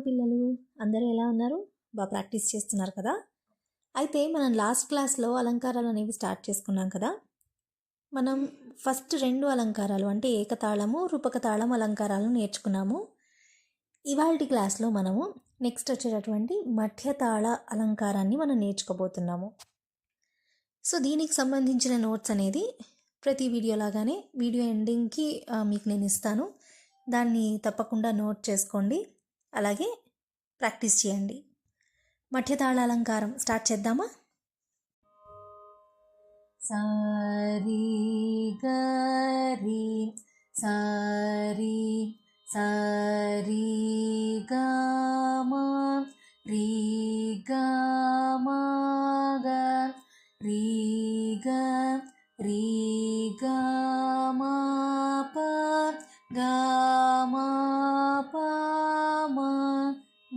పిల్లలు అందరూ ఎలా ఉన్నారు? బాగా ప్రాక్టీస్ చేస్తున్నారు కదా? అయితే మనం లాస్ట్ క్లాస్లో అలంకారాలు అనేవి స్టార్ట్ చేసుకున్నాం కదా? మనం ఫస్ట్ రెండు అలంకారాలు అంటే ఏకతాళము రూపక తాళం అలంకారాలను నేర్చుకున్నాము. ఇవాళ క్లాస్లో మనము నెక్స్ట్ వచ్చేటటువంటి మధ్యతాళ అలంకారాన్ని మనం నేర్చుకోబోతున్నాము. సో దీనికి సంబంధించిన నోట్స్ అనేది ప్రతి వీడియో లాగానే వీడియో ఎండింగ్కి మీకు నేను ఇస్తాను. దాన్ని తప్పకుండా నోట్ చేసుకోండి. అలాగే ప్రాక్టీస్ చేయండి. మఠ్యతాళ అలంకారం స్టార్ట్ చేద్దామా? సారీ గరి సారీ సారీ గమా రీ గమా గ రీ గ రీ గమా ప గమా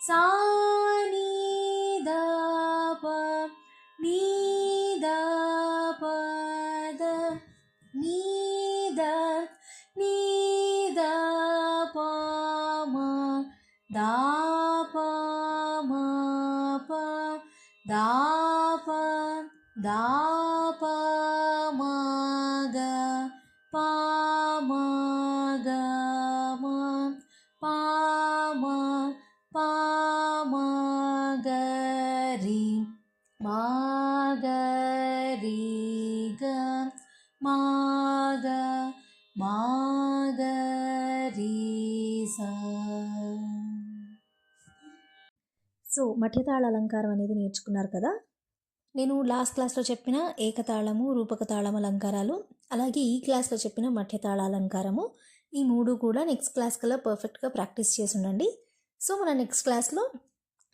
సా నీ ద ప నీ ద ప ద నీ ద నీ ద ప మ దా ప మ ప దా ప దా ప మ గ ప మ గ మ ప మ మా గ రి సో మఠ్యతాళ అలంకారం అనేది నేర్చుకున్నారు కదా? నేను లాస్ట్ క్లాస్లో చెప్పిన ఏకతాళము రూపక అలంకారాలు అలాగే ఈ క్లాస్లో చెప్పిన మఠ్యతాళ అలంకారము ఈ మూడు కూడా నెక్స్ట్ క్లాస్ కల్లా పర్ఫెక్ట్గా ప్రాక్టీస్ చేసి ఉండండి. సో మన నెక్స్ట్ క్లాస్లో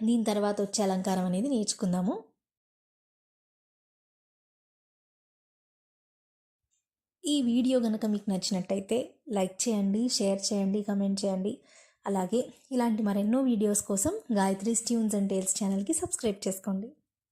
దీని తర్వాత వచ్చే అలంకారం అనేది నేర్చుకుందాము. ఈ వీడియో కనుక మీకు నచ్చినట్టయితే లైక్ చేయండి షేర్ చేయండి కమెంట్ చేయండి. అలాగే ఇలాంటి మరెన్నో వీడియోస్ కోసం గాయత్రి ట్యూన్స్ అండ్ టేల్స్ ఛానల్కి సబ్స్క్రైబ్ చేసుకోండి.